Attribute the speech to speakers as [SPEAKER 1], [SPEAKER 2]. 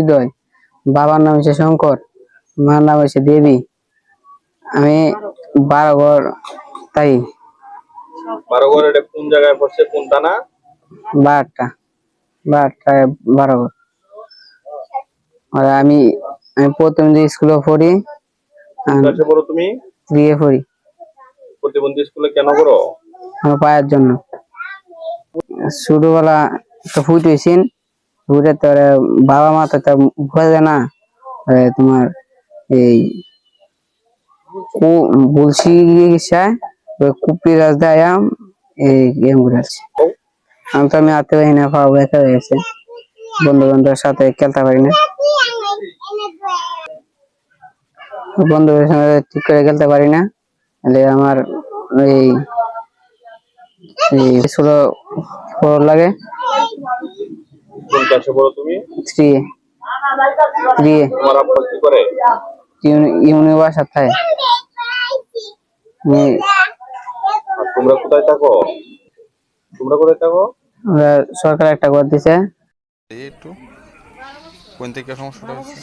[SPEAKER 1] হৃদয়। বাবার নাম হচ্ছে শঙ্কর মার নাম হচ্ছে দেবী। আমি বারো ঘর তাই।
[SPEAKER 2] এটা কোন জায়গায় পড়ছে?
[SPEAKER 1] বারোটা। আর আমি আমি প্রথম যে স্কুলে পড়ি
[SPEAKER 2] ক্লাসে পড়ো তুমি?
[SPEAKER 1] দিয়ে পড়ি।
[SPEAKER 2] প্রতিবন্ধী স্কুলে কেন করো
[SPEAKER 1] আমার পায়ের জন্য। ছোটবেলা তো ফুট হয়েছেন ফুটে তোর বাবা মা তো তার ভয় না তোমার এই বলছি কুপি গাছ দেয় এই গেম ঘুরে আসছে আমি তো আমি আতে পারি না পাওয়া ব্যথা বন্ধু বান্ধবের সাথে খেলতে পারি না। বন্ধুদের সঙ্গে ঠিক করে খেলতে পারি না। তাহলে আমার এই ছোট লাগে।
[SPEAKER 2] কোন ক্লাসে পড়ো তুমি?
[SPEAKER 1] থ্রি। থ্রি।
[SPEAKER 2] তোমার আব্বা কি করে?
[SPEAKER 1] ইউনিভার্সাল থাকে
[SPEAKER 2] তোমরা কোথায় থাকো? তোমরা কোথায় থাকো?
[SPEAKER 1] আমরা সরকার একটা ঘর দিছে।
[SPEAKER 3] একটু। কোন থেকে সমস্যাটা হচ্ছে?